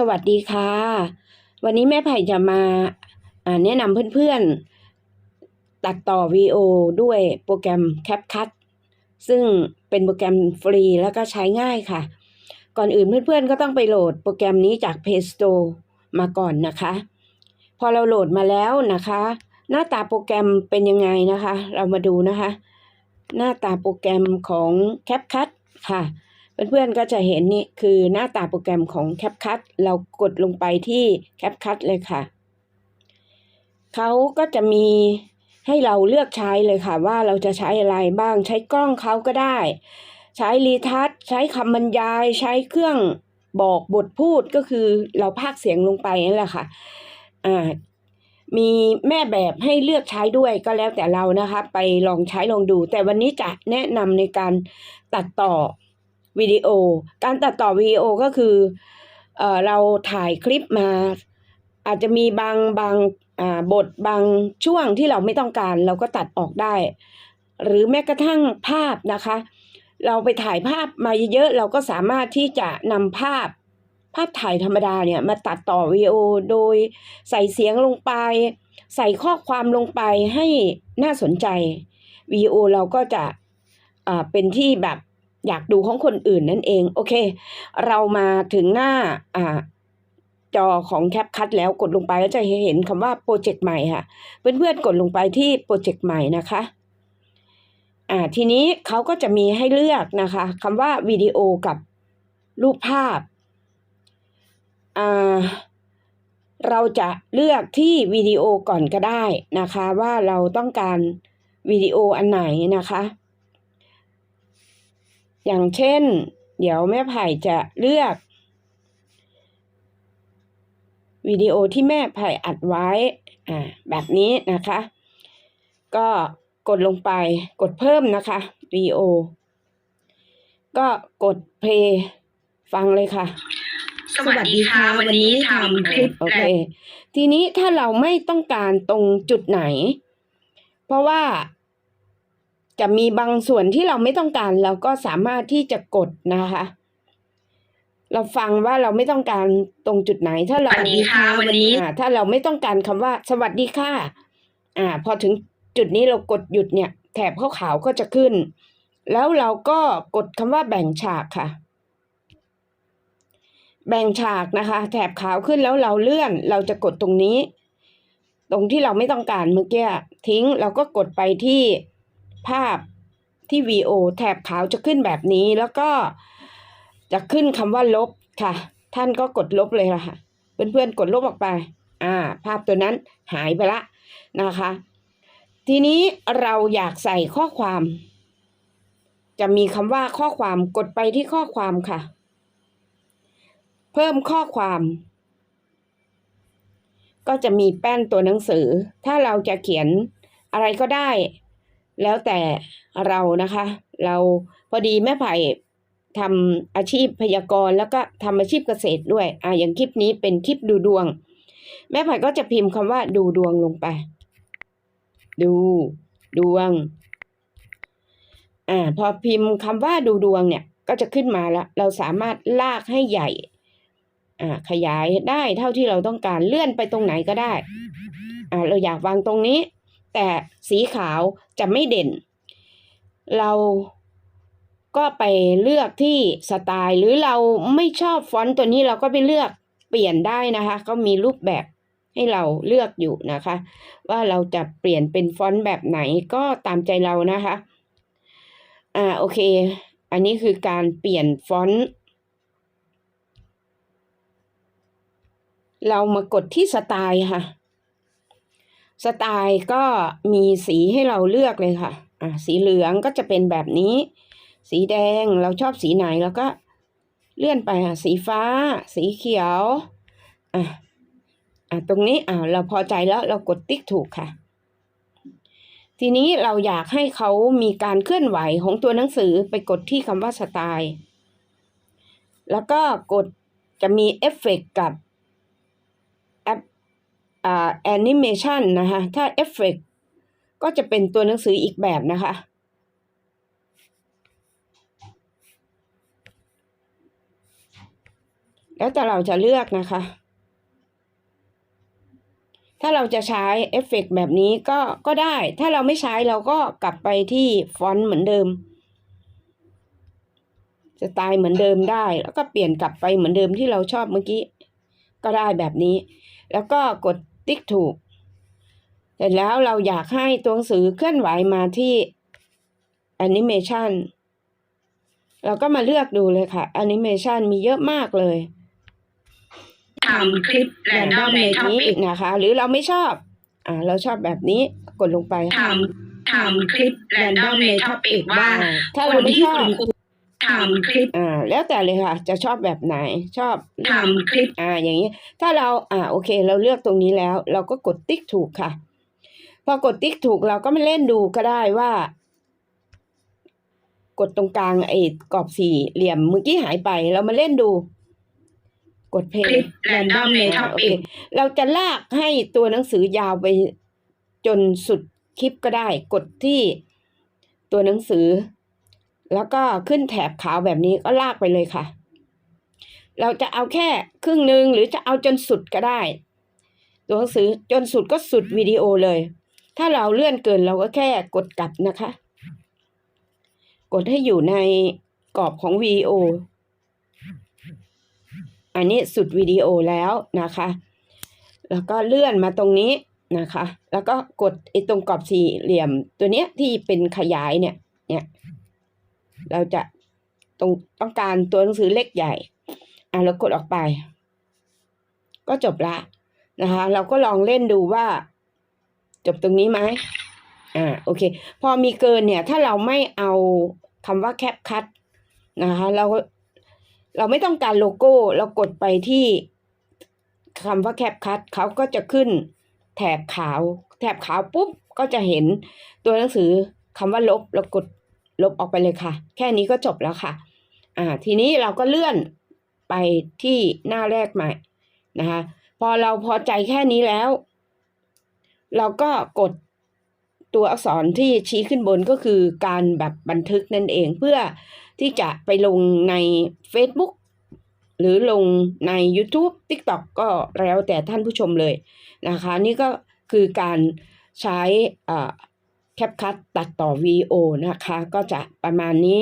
สวัสดีค่ะ วันนี้แม่ไผ่จะมาแนะนำเพื่อนๆ ตัดต่อวีดีโอด้วยโปรแกรม CapCut ซึ่งเป็นโปรแกรมฟรีแล้วก็ใช้ง่ายค่ะ ก่อนอื่นเพื่อนๆ ก็ต้องไปโหลดโปรแกรมนี้จาก Play Store มาก่อนนะคะ พอเราโหลดมาแล้วนะคะ หน้าตาโปรแกรมเป็นยังไงนะคะ เรามาดูนะคะ หน้าตาโปรแกรมของ CapCut ค่ะ เพื่อนๆก็จะเห็นนี่คือหน้าตาโปรแกรมของ CapCut เรากดลงไปที่ CapCut เลยค่ะ เขาก็จะมีให้เราเลือกใช้เลยค่ะ ว่าเราจะใช้อะไรบ้างใช้กล้องเขาก็ได้ ใช้รีทัชใช้คำบรรยาย ใช้เครื่องบอกบทพูดก็คือเราพากเสียงลงไปนั่นแหละค่ะอ่ามีแม่แบบให้เลือกใช้ด้วยก็แล้วแต่เรานะคะ ไปลองใช้ลองดู แต่วันนี้จะแนะนำในการตัดต่อ วิดีโอ การตัดต่อวิดีโอก็คือเอ่อเราถ่ายคลิปมา อาจจะมีบางบางอ่าบทบางช่วงที่เราไม่ต้องการ เราก็ตัดออกได้ หรือแม้กระทั่งภาพนะคะ เราไปถ่ายภาพมาเยอะๆเราก็สามารถที่จะนำภาพภาพถ่ายธรรมดาเนี่ยมาตัดต่อวิดีโอโดยใส่เสียงลงไป ใส่ข้อความลงไปให้น่าสนใจวิดีโอเราก็จะอ่าเป็นที่แบบ อยากดูของคนอื่นนั่นเอง โอเค เรามาถึงหน้าอ่าจอของแคปคัดแล้วกดลงไปก็จะเห็นคำว่าโปรเจกต์ใหม่ค่ะ เพื่อนๆกดลงไปที่โปรเจกต์ใหม่นะคะอ่าทีนี้เขาก็จะมีให้เลือกนะคะคำว่าวิดีโอกับรูปภาพอ่าเราจะเลือกที่วิดีโอก่อนก็ได้นะคะ ว่าเราต้องการวิดีโออันไหนนะคะ อย่างเช่น เดี๋ยวแม่ไผ่จะเลือกวิดีโอที่แม่ไผ่อัดไว้อ่าแบบนี้นะคะ ก็กดลงไปกดเพิ่มนะคะวิดีโอ ก็กดเพลย์ฟังเลยค่ะ สวัสดีค่ะ วันนี้ทำคลิปโอเคทีนี้ถ้าเราไม่ต้องการตรงจุดไหน เพราะว่า จะมีบางส่วนที่เราไม่ต้องการ เราก็สามารถที่จะกดนะคะ เราฟังว่าเราไม่ต้องการตรงจุดไหน ถ้าเราสวัสดีค่ะวันนี้อ่าถ้าเราไม่ต้องการคำว่า สวัสดีค่ะ อ่า พอถึงจุดนี้เรากดหยุดเนี่ย แถบขาวๆก็จะขึ้น แล้วเราก็กดคำว่าแบ่งฉากค่ะ แบ่งฉากนะคะ แถบขาวขึ้นแล้วเราเลื่อน เราจะกดตรงนี้ ตรงที่เราไม่ต้องการเมื่อกี้ทิ้งเราก็กดไปที่ ภาพที่ VO แถบขาวจะขึ้นแบบนี้แล้วก็จะขึ้นคำว่าลบค่ะ ท่านก็กดลบเลยละค่ะ เพื่อนๆกดลบออกไป อ่า ภาพตัวนั้นหายไปละนะคะ ทีนี้เราอยากใส่ข้อความ จะมีคำว่าข้อความกดไปที่ข้อความค่ะ เพิ่มข้อความ ก็จะมีแป้นตัวหนังสือ ถ้าเราจะเขียนอะไรก็ได้ แล้วแต่เรานะคะ เราพอดีแม่ไผ่ทำอาชีพพยากรณ์แล้วก็ทำอาชีพเกษตรด้วยอ่าอย่างคลิปนี้เป็นคลิปดูดวง แม่ไผ่ก็จะพิมพ์คำว่าดูดวงลงไป ดูดวงอ่าพอพิมพ์คำว่าดูดวงเนี่ยก็จะขึ้นมาแล้ว เราสามารถลากให้ใหญ่อ่าขยายได้เท่าที่เราต้องการเลื่อนไปตรงไหนก็ได้อ่าเราอยากวางตรงนี้ แต่สีขาวจะไม่เด่น เราก็ไปเลือกที่สไตล์หรือเราไม่ชอบฟอนต์ตัวนี้เราก็ไปเลือกเปลี่ยนได้นะคะ ก็มีรูปแบบให้เราเลือกอยู่นะคะ ว่าเราจะเปลี่ยนเป็นฟอนต์แบบไหนก็ตามใจเรานะคะ อ่าโอเค อันนี้คือการเปลี่ยนฟอนต์เรามากดที่สไตล์ค่ะ สไตล์ก็มีสีให้เราเลือกเลยค่ะอ่าสีเหลืองก็จะเป็นแบบนี้ สีแดงเราชอบสีไหนเราก็เลื่อนไปค่ะสีฟ้า สีเขียวอะอะตรงนี้อ่าเราพอใจแล้วเรากดติ๊กถูกค่ะ ทีนี้เราอยากให้เขามีการเคลื่อนไหวของตัวหนังสือไปกดที่คำว่าสไตล์ แล้วก็กดจะมีเอฟเฟกกับ แอนิเมชันนะคะถ้าเอฟเฟกก็จะเป็นตัวหนังสืออีกแบบนะคะแล้วแต่เราจะเลือกนะคะ ถ้าเราจะใช้เอฟเฟกต์แบบนี้ก็ก็ได้ ถ้าเราไม่ใช้เราก็กลับไปที่ฟอนต์เหมือนเดิม สไตล์เหมือนเดิมได้ แล้วก็เปลี่ยนกลับไปเหมือนเดิมที่เราชอบเมื่อกี้ ก็ได้แบบนี้ แล้วก็กด ติ๊กถูก เสร็จแล้วเราอยากให้ตัวหนังสือเคลื่อนไหวมาที่แอนิเมชันเราก็มาเลือกดูเลยค่ะแอนิเมชันมีเยอะมากเลยทำคลิปแรนดอมในท็อปิอีกกนะคะ หรือเราไม่ชอบ อ่า เราชอบแบบนี้กดลงไปทำทำคลิปแรนดอมในท็อปิกว่า ถ้าเราไม่ชอบคน ที่คุณครูทำคลิปอ่าแล้วแต่เลยค่ะ จะชอบแบบไหนชอบทำคลิปอ่าอย่างนี้ ถ้าเราอ่าโอเค เราเลือกตรงนี้แล้ว เราก็กดติ๊กถูกค่ะ พอกดติ๊กถูกเราก็มาเล่นดูก็ได้ว่า กดตรงกลางไอ้กรอบสี่เหลี่ยมเมื่อกี้หายไป เรามาเล่นดูกดเพลคงลิปแรนดอมในท็อโอปิเคกเราจะลากให้ตัวหนังสือยาวไปจนสุดคลิปก็ได้ กดที่ตัวหนังสือ แล้วก็ขึ้นแถบขาวแบบนี้ก็ลากไปเลยค่ะ เราจะเอาแค่ครึ่งหนึ่งหรือจะเอาจนสุดก็ได้ตัวหนังสือจนสุดก็สุดวิดีโอเลย ถ้าเราเลื่อนเกินเราก็แค่กดกลับนะคะ กดให้อยู่ในกรอบของวิดีโอ อันนี้สุดวิดีโอแล้วนะคะ แล้วก็เลื่อนมาตรงนี้นะคะ แล้วก็กดไอ้ตรงกรอบสี่เหลี่ยมตัวเนี้ยที่เป็นขยายเนี่ย เนี่ย เราจะตรงต้องการตัวหนังสือเล็กใหญ่ อะเรากดออกไป ก็จบละนะคะ เราก็ลองเล่นดูว่า จบตรงนี้ไหมอ่าโอเค พอมีเกินเนี่ย ถ้าเราไม่เอาคำว่าแคปคัดนะคะ เราเราไม่ต้องการโลโก้ เรากดไปที่คำว่าแคปคัดเขาก็จะขึ้นแถบขาว แถบขาวปุ๊บก็จะเห็นตัวหนังสือคำว่าลบเรากด ลบออกไปเลยค่ะ แค่นี้ก็จบแล้วค่ะ อ่า ทีนี้เราก็เลื่อนไปที่หน้าแรกใหม่นะคะ พอเราพอใจแค่นี้แล้ว เราก็กดตัวอักษรที่ชี้ขึ้นบนก็คือการแบบบันทึกนั่นเองเพื่อที่จะไปลงใน Facebook หรือลงใน YouTube TikTok ก็แล้วแต่ท่านผู้ชมเลยนะคะ นี่ก็คือการใช้ แคปคัตตัดต่อวีโอนะคะ ก็จะประมาณนี้